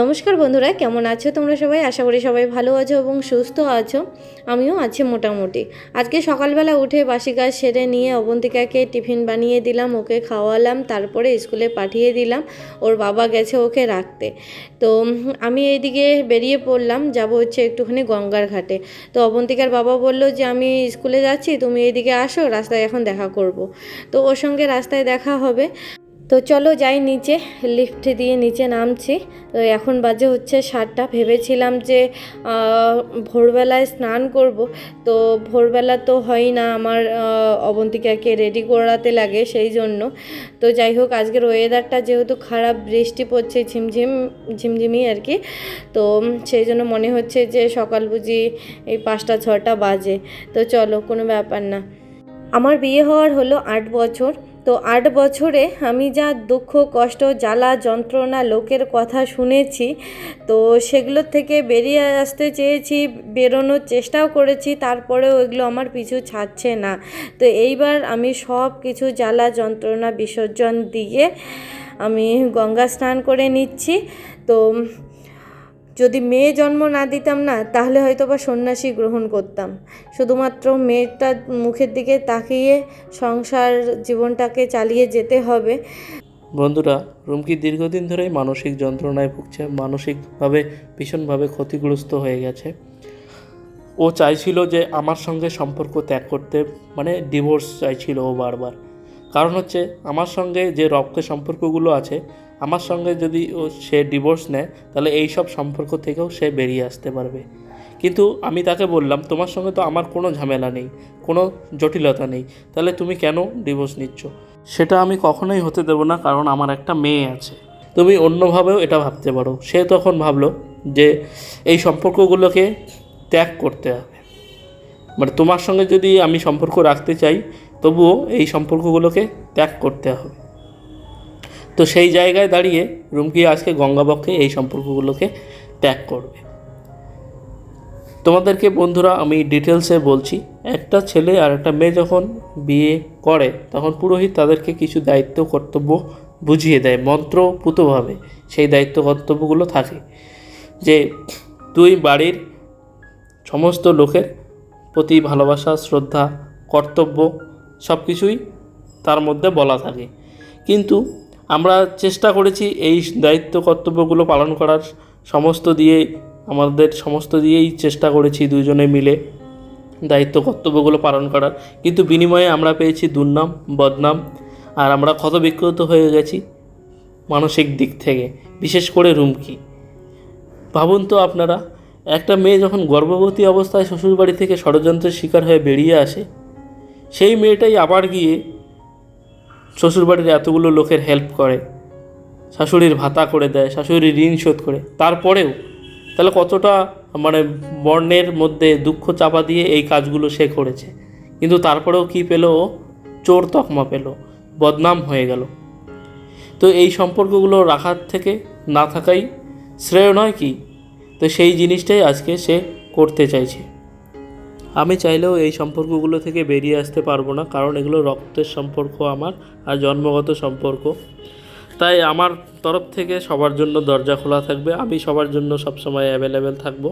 নমস্কার বন্ধুরা, কেমন আছো তোমরা সবাই? আশা করি সবাই ভালো আছো এবং সুস্থ আছো। আমিও আছি মোটামুটি। আজকে সকালবেলা উঠে বাসি কাজ সেরে নিয়ে অবন্তিকাকে টিফিন বানিয়ে দিলাম, ওকে খাওয়ালাম, তারপরে স্কুলে পাঠিয়ে দিলাম, ওর বাবা গেছে ওকে রাখতে। তো আমি এইদিকে বেরিয়ে পড়লাম, যাব হচ্ছে একটুখানি গঙ্গার ঘাটে। তো অবন্তিকার বাবা বলল যে, আমি স্কুলে যাচ্ছি, তুমি এইদিকে আসো, রাস্তায় এখন দেখা করব। তো ওর সঙ্গে রাস্তায় দেখা হবে। তো চলো যাই নিচে লিফট দিয়ে নিচে নামছি। তো এখন বাজে হচ্ছে সাতটা। ভেবেছিলাম যে ভোরবেলায় স্নান করব। তো ভোরবেলা তো হয় না আমার অবন্তিকাকে রেডি করাতে লাগে সেই জন্য। তো যাই হোক, আজকের ওয়েদারটা যেহেতু খারাপ, বৃষ্টি পড়ছে, ঝিমঝিম ঝিমঝিমি আর কি। তো সেই জন্য মনে হচ্ছে যে সকাল বুঝি এই পাঁচটা, ছটা বাজে। তো চলো, কোনো ব্যাপার না। আমার বিয়ে হওয়ার হলো আট বছর। তো আট বছরে আমি যা দুঃখ, কষ্ট, জ্বালা, যন্ত্রণা লোকের কথা শুনেছি, তো সেগুলোর থেকে বেরিয়ে আসতে চেয়েছি, বেরোনোর চেষ্টাও করেছি, তারপরেও এগুলো আমার পিছু ছাড়ছে না। তো এইবার আমি সব কিছু জ্বালা, যন্ত্রণা, বিসর্জন দিয়ে আমি গঙ্গা স্নান করে নিচ্ছি। তো যদি মেয়ে জন্ম না দিতাম না, তাহলে হয়তো বা সন্ন্যাসী গ্রহণ করতাম। শুধুমাত্র মেয়েটার মুখের দিকে তাকিয়ে সংসার জীবনটাকে চালিয়ে যেতে হবে। বন্ধুরা, রুমকি দীর্ঘদিন ধরেই মানসিক যন্ত্রণায় ভুগছে, মানসিকভাবে, ভীষণভাবে ক্ষতিগ্রস্ত হয়ে গেছে। ও চাইছিল যে আমার সঙ্গে সম্পর্ক ত্যাগ করতে মানে ডিভোর্স চাইছিল ও বারবার। কারণ হচ্ছে, আমার সঙ্গে যে রক্তের সম্পর্কগুলো আছে আমার সঙ্গে যদি ও সে ডিভোর্স নেয়, তাহলে এই সব সম্পর্ক থেকেও সে বেরিয়ে আসতে পারবে। কিন্তু আমি তাকে বললাম, তোমার সঙ্গে তো আমার কোনো ঝামেলা নেই, কোনো জটিলতা নেই, তাহলে তুমি কেন ডিভোর্স নিচ্ছ? সেটা আমি কখনোই হতে দেবো না, কারণ আমার একটা মেয়ে আছে। তুমি অন্যভাবেও এটা ভাবতে পারো। সে তখন ভাবলো যে এই সম্পর্কগুলোকে ত্যাগ করতে হবে। মানে তোমার সঙ্গে যদি আমি সম্পর্ক রাখতে চাই, তবুও এই সম্পর্কগুলোকে ত্যাগ করতে হবে। তো সেই জায়গায় দাঁড়িয়ে রুমকি আজকে গঙ্গাবক্ষে এই সম্পর্কগুলোকে ত্যাগ করবে। তোমাদেরকে বন্ধুরা আমি ডিটেলসে বলছি, একটা ছেলে আর একটা মেয়ে যখন বিয়ে করে, তখন পুরোহিত তাদেরকে কিছু দায়িত্ব, কর্তব্য বুঝিয়ে দেয়, মন্ত্রপুতভাবে সেই দায়িত্ব, কর্তব্যগুলো থাকে। যে তুই বাড়ির সমস্ত লোকের প্রতি ভালোবাসা, শ্রদ্ধা, কর্তব্য সব কিছুই তার মধ্যে বলা থাকে। কিন্তু আমরা চেষ্টা করেছি এই দায়িত্ব কর্তব্যগুলো পালন করার সমস্ত দিয়ে, আমাদের সমস্ত দিয়েই চেষ্টা করেছি দুজনে মিলে দায়িত্ব কর্তব্যগুলো পালন করার। কিন্তু বিনিময়ে আমরা পেয়েছি দুর্নাম, বদনাম, আর আমরা ক্ষত বিক্ষত হয়ে গেছি মানসিক দিক থেকে, বিশেষ করে রুমকি। ভাবুন তো আপনারা, একটা মেয়ে যখন গর্ভবতী অবস্থায় শ্বশুরবাড়ি থেকে ষড়যন্ত্রের শিকার হয়ে বেরিয়ে আসে, সেই মেয়েটাই আবার গিয়ে শ্বশুরবাড়ির এতগুলো লোকের হেল্প করে, শাশুড়ির ভাতা করে দেয়, শাশুড়ির ঋণ শোধ করে। তারপরেও তাহলে কতটা মানে বর্ণের মধ্যে দুঃখ চাপা দিয়ে এই কাজগুলো সে করেছে? কিন্তু তারপরেও কি পেল চোর তকমা পেল, বদনাম হয়ে গেল। তো এই সম্পর্কগুলো রাখার থেকে না থাকাই শ্রেয় নয় কি? তো সেই জিনিসটাই আজকে সে করতে চাইছে। আমি চাইলেও এই সম্পর্কগুলো থেকে বেরিয়ে আসতে পারব না, কারণ এগুলো রক্তের সম্পর্ক আমার আর জন্মগত সম্পর্ক। তাই আমার তরফ থেকে সবার জন্য দরজা খোলা থাকবে, আমি সবার জন্য সবসময় অ্যাভেলেবেল থাকব।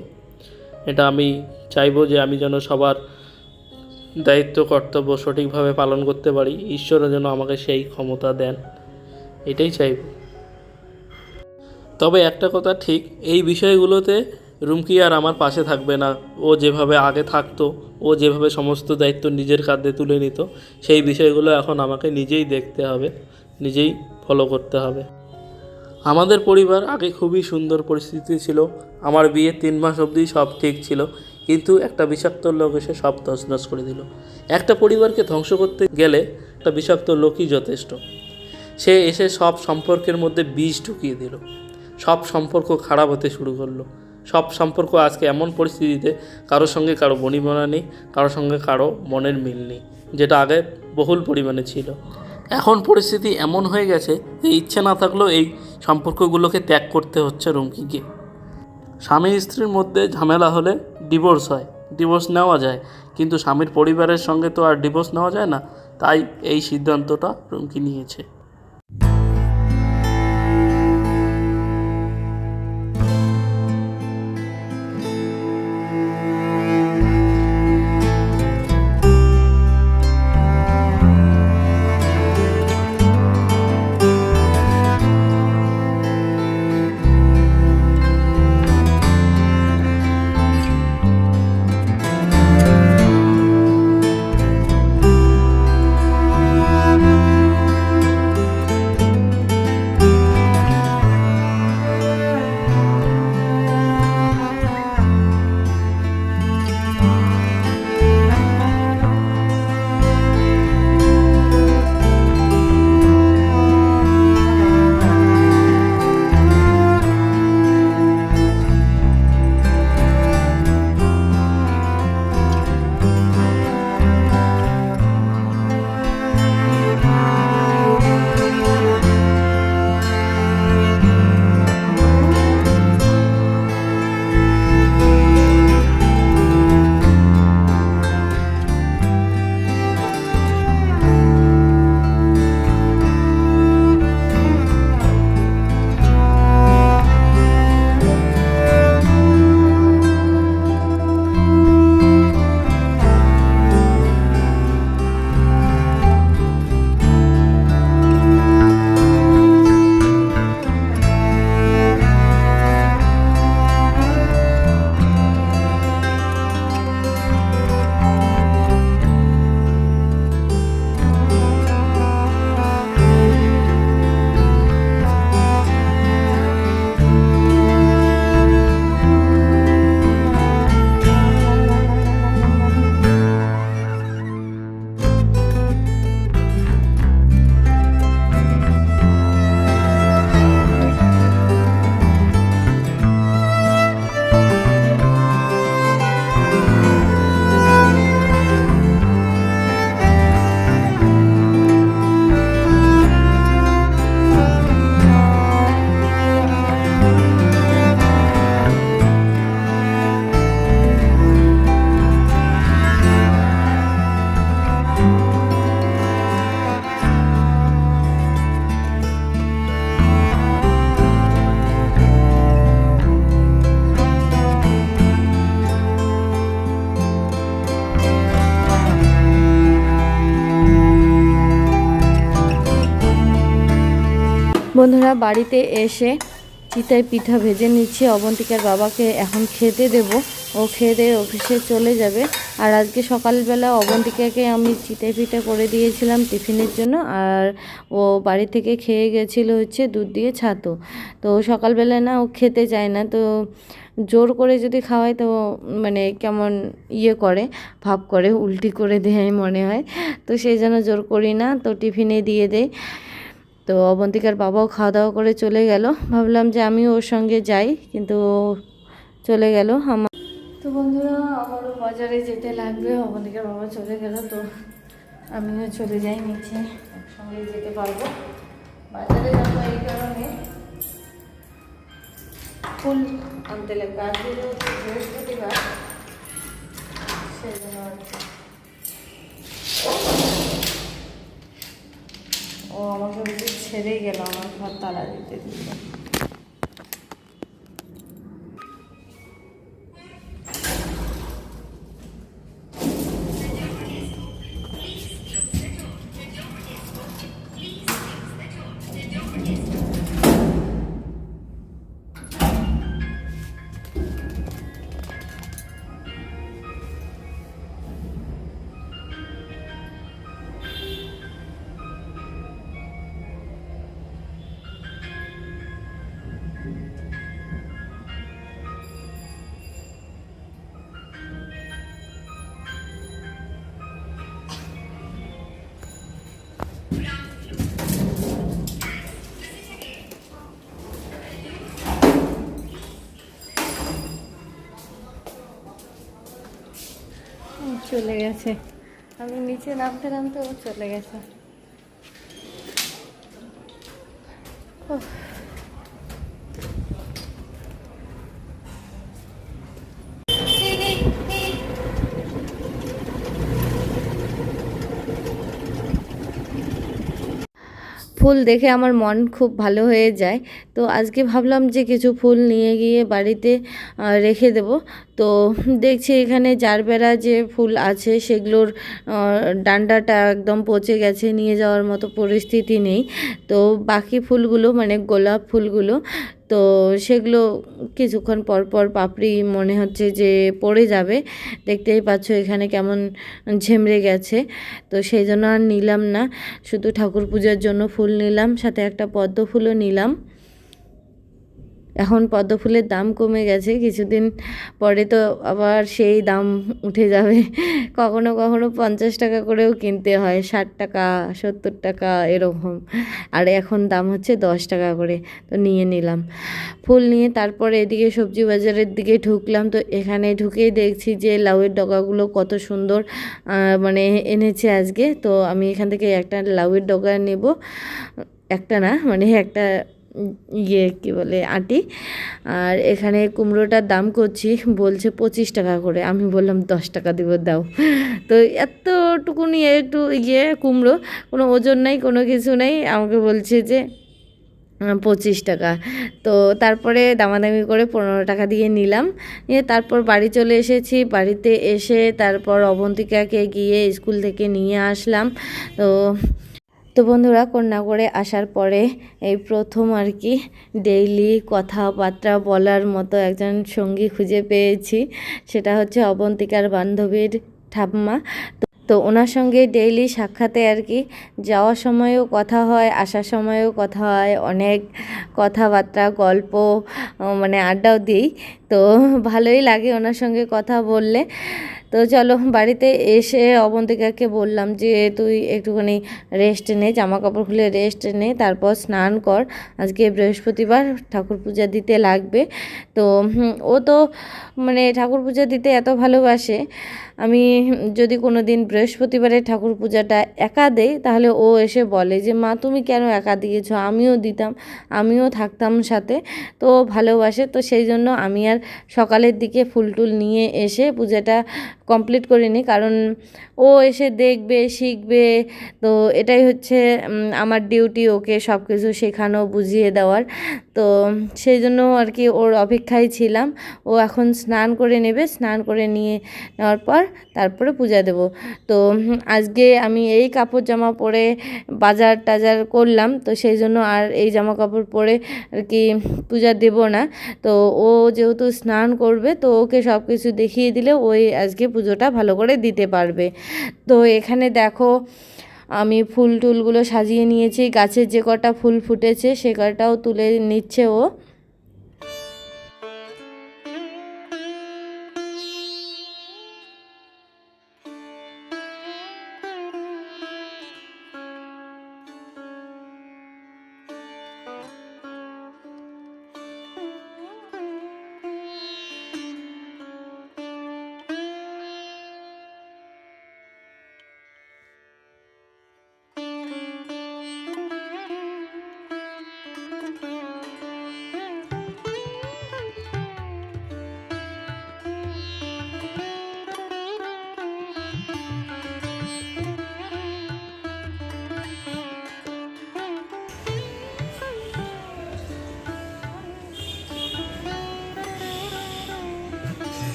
এটা আমি চাইব যে আমি যেন সবার দায়িত্ব, কর্তব্য সঠিকভাবে পালন করতে পারি, ঈশ্বরও যেন আমাকে সেই ক্ষমতা দেন, এটাই চাইব। তবে একটা কথা ঠিক, এই বিষয়গুলোতে রুমকি আর আমার পাশে থাকবে না। ও যেভাবে আগে থাকতো, ও যেভাবে সমস্ত দায়িত্ব নিজের কাঁধে তুলে নিত, সেই বিষয়গুলো এখন আমাকে নিজেই দেখতে হবে, নিজেই ফলো করতে হবে। আমাদের পরিবার আগে খুবই সুন্দর পরিস্থিতি ছিল। আমার বিয়ে তিন মাস অবধি সব ঠিক ছিল, কিন্তু একটা বিষাক্ত লোক এসে সব তছনছ করে দিল। একটা পরিবারকে ধ্বংস করতে গেলে একটা বিষাক্ত লোকই যথেষ্ট। সে এসে সব সম্পর্কের মধ্যে বীজ ঢুকিয়ে দিল। সব সম্পর্ক খারাপ হতে শুরু করল। সব সম্পর্ক আজকে এমন পরিস্থিতিতে কারোর সঙ্গে কারও বনিবনা নেই কারোর সঙ্গে কারও মনের মিল নেই, যেটা আগে বহুল পরিমাণে ছিল। এখন পরিস্থিতি এমন হয়ে গেছে যে ইচ্ছে না থাকলেও এই সম্পর্কগুলোকে ত্যাগ করতে হচ্ছে রুমকিকে। স্বামী স্ত্রীর মধ্যে ঝামেলা হলে ডিভোর্স হয়, ডিভোর্স নেওয়া যায়, কিন্তু স্বামীর পরিবারের সঙ্গে তো আর ডিভোর্স নেওয়া যায় না, তাই এই সিদ্ধান্তটা রুমকি নিয়েছে। বাড়িতে এসে চিতায় পিঠা ভেজে নিচ্ছে। অবন্তিকার বাবাকে এখন খেতে দেব। ও খেয়ে অফিসে চলে যাবে। আর আজকে সকালবেলা অবন্তিকাকে আমি চিতাই পিঠা করে দিয়েছিলাম টিফিনের জন্য। আর ও বাড়ি থেকে খেয়ে গেছিল হচ্ছে দুধ দিয়ে ছাতু। তো সকালবেলা না ও খেতে চায় না। তো জোর করে যদি খাওয়াই তো মানে কেমন ইয়ে করে, ভাব করে, উল্টি করে দেয় মনে হয়। তো সেই জন্য জোর করি না। তো টিফিনে দিয়ে দেয়। তো অবন্তিকার বাবাও খাওয়া দাওয়া করে চলে গেল। ভাবলাম যে আমি ওর সঙ্গে যাই, কিন্তু চলে গেল। আমার তো বন্ধুরা, আমারও বাজারে যেতে লাগবে। অবন্তিকার বাবা চলে গেল, তো আমিও চলে যাই নিচে। একসঙ্গে যেতে পারব। বাজারে যাব এই কারণে। ফুল আনতে লাগবে। যেহেতু বৃহস্পতিবার, সেই জন্য। ও আমাকে বলছে ছেড়েই গেল আমার ঘর তালা দিতে দিল। চলে গেছে। আমি নিচে নামতে নামতে ও চলে গেছে। ফুল দেখে আমার মন খুব ভালো হয়ে যায়। তো আজকে ভাবলাম যে কিছু ফুল নিয়ে গিয়ে বাড়িতে রেখে দেব। তো দেখছি এখানে জারবেরা যে ফুল আছে সেগুলোর ডান্ডাটা একদম পচে গেছে, নিয়ে যাওয়ার মতো পরিস্থিতি নেই। তো বাকি ফুলগুলো মানে গোলাপ ফুলগুলো তো সেগুলো কিছুক্ষণ পর পর পাপড়ি মনে হচ্ছে যে পড়ে যাবে। দেখতেই পাচ্ছ এখানে কেমন ঝেমড়ে গেছে। তো সেই জন্য আর নিলাম না। শুধু ঠাকুর পূজার জন্য ফুল নিলাম, সাথে একটা পদ্ম ফুলও নিলাম। এখন পদ্ম ফুলের দাম কমে গেছে, কিছুদিন পরে তো আবার সেই দাম উঠে যাবে। কখনো কখনো পঞ্চাশ টাকা করেও কিনতে হয়, ষাট টাকা, সত্তর টাকা এরকম। আর এখন দাম হচ্ছে দশ টাকা করে, তো নিয়ে নিলাম। ফুল নিয়ে তারপরে এদিকে সবজি বাজারের দিকে ঢুকলাম, তো এখানে ঢুকেই দেখছি যে লাউয়ের ডগাগুলো কত সুন্দর মানে এনেছে আজকে। তো আমি এখান থেকে একটা লাউয়ের ডগা নেব। একটা না মানে একটা ইয়ে কি বলে আটি। আর এখানে কুমড়োটার দাম করছি, বলছে পঁচিশ টাকা করে। আমি বললাম, দশ টাকা দিব, দাও। তো এতটুকুনি একটু ইয়ে কুমড়ো, কোনো ওজন নাই, কোনো কিছু নেই। আমাকে বলছে যে পঁচিশ টাকা। তো তারপরে দামাদামি করে পনেরো টাকা দিয়ে নিলাম। নিয়ে তারপর বাড়ি চলে এসেছি। বাড়িতে এসে তারপর অবন্তিকাকে গিয়ে স্কুল থেকে নিয়ে আসলাম। তো তো বন্ধুরা কন্যা করে আসার পরে এই প্রথম আর কি ডেইলি কথাবার্তা বলার মতো একজন সঙ্গী খুঁজে পেয়েছি। সেটা হচ্ছে অবন্তিকার বান্ধবীর ঠাম্মা। তো- ওনার সঙ্গে ডেইলি সাক্ষাতে আর কি যাওয়ার সময়ও কথা হয়, আসার সময়ও কথা হয়, অনেক কথাবার্তা, গল্প মানে আড্ডাও দিই। তো ভালোই লাগে ওনার সঙ্গে কথা বললে। তো চলো বাড়িতে এসে অবন্তিকাকে বললাম যে, তুই একটুখানি রেস্ট নে জামা কাপড় খুলে রেস্ট নে, তারপর স্নান কর। আজকে বৃহস্পতিবার ঠাকুর পূজা দিতে লাগবে। তো ও তো মানে ঠাকুর পূজা দিতে এত ভালোবাসে। আমি যদি কোনো দিন বৃহস্পতিবারে ঠাকুর পূজাটা একা দেই, তাহলে ও এসে বলে যে, মা, তুমি কেন একা দিয়েছ? আমিও দিতাম, আমিও থাকতাম সাথে। তো ভালোবাসে, তো সেই জন্য আমি আর সকালের দিকে ফুল টুল নিয়ে এসে পূজাটা কমপ্লিট করিনি কারণ ও এসে দেখবে, শিখবে, তো এটাই হচ্ছে আমার ডিউটি, ওকে সব কিছু শেখানো, বুঝিয়ে দেওয়ার। তো সেই জন্য আর কি ওর অপেক্ষায় ছিলাম। ও এখন স্নান করে নেবে, স্নান করে নিয়ে নেওয়ার পর তারপরে পূজা দেব। তো আজকে আমি এই কাপড় জামা পরে বাজার টাজার করলাম, তো সেই জন্য আর এই জামা কাপড় পরে আর কি পূজা দেব না। তো ও যেহেতু স্নান করবে, তো ওকে সব কিছু দেখিয়ে দিলে ওই আজকে পুজোটা ভালো করে দিতে পারবে। তো এখানে দেখো, আমি ফুল টুলগুলো সাজিয়ে নিয়েছি, গাছের যে কটা ফুল ফুটেছে সে কটাও তুলে নিচ্ছে ও।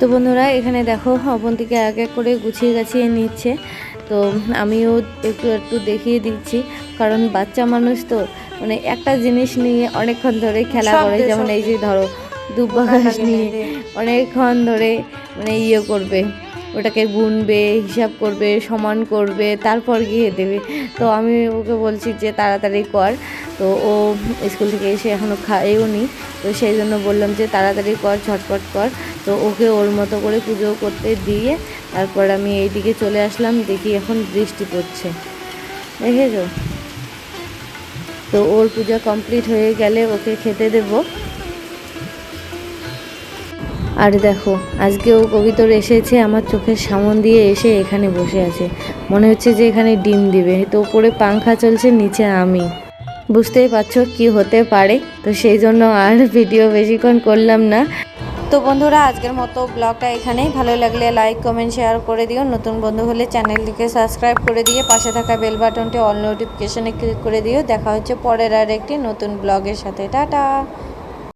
তো বন্ধুরা এখানে দেখো অবন্তিকে এক এক করে গুছিয়ে গাছিয়ে নিচ্ছে। তো আমিও একটু একটু দেখিয়ে দিচ্ছি কারণ বাচ্চা মানুষ তো মানে একটা জিনিস নিয়ে অনেকক্ষণ ধরে খেলা করে যেমন এই যে ধরো দুব্বা ঘাস নিয়ে অনেকক্ষণ ধরে মানে ইয়ে করবে। ওটাকে গুনবে, হিসাব করবে, সমান করবে, তারপর গিয়ে দেবে। তো আমি ওকে বলছি যে তাড়াতাড়ি কর। তো ও স্কুল থেকে এসে এখনও খায়ও নি। তো সেই জন্য বললাম যে তাড়াতাড়ি কর, ঝটপট কর। তো ওকে ওর মতো করে পুজো করতে দিয়ে তারপর আমি এইদিকে চলে আসলাম, দেখি এখন বৃষ্টি পড়ছে। দেখেছ? তো ওর পূজা কমপ্লিট হয়ে গেলে ওকে খেতে দেবো। আর দেখো, আজকে ও কবিতর এসেছে আমার চোখের সামন দিয়ে এসে এখানে বসে আছে। মনে হচ্ছে যে এখানে ডিম দিবে। তো উপরে পাংখা চলছে, নিচে আমি। বুঝতেই পারছ কি হতে পারে। তো সেই জন্য আর ভিডিও বেশিক্ষণ করলাম না। তো বন্ধুরা, আজকের মতো ব্লগটা এখানেই। ভালো লাগলে লাইক কমেন্ট শেয়ার করে দিও। নতুন বন্ধু হলে চ্যানেলটিকে সাবস্ক্রাইব করে দিয়ে পাশে থাকা বেল বাটনটি অল নোটিফিকেশানে ক্লিক করে দিও। দেখা হচ্ছে পরের আর একটি নতুন ব্লগের সাথে। টাটা!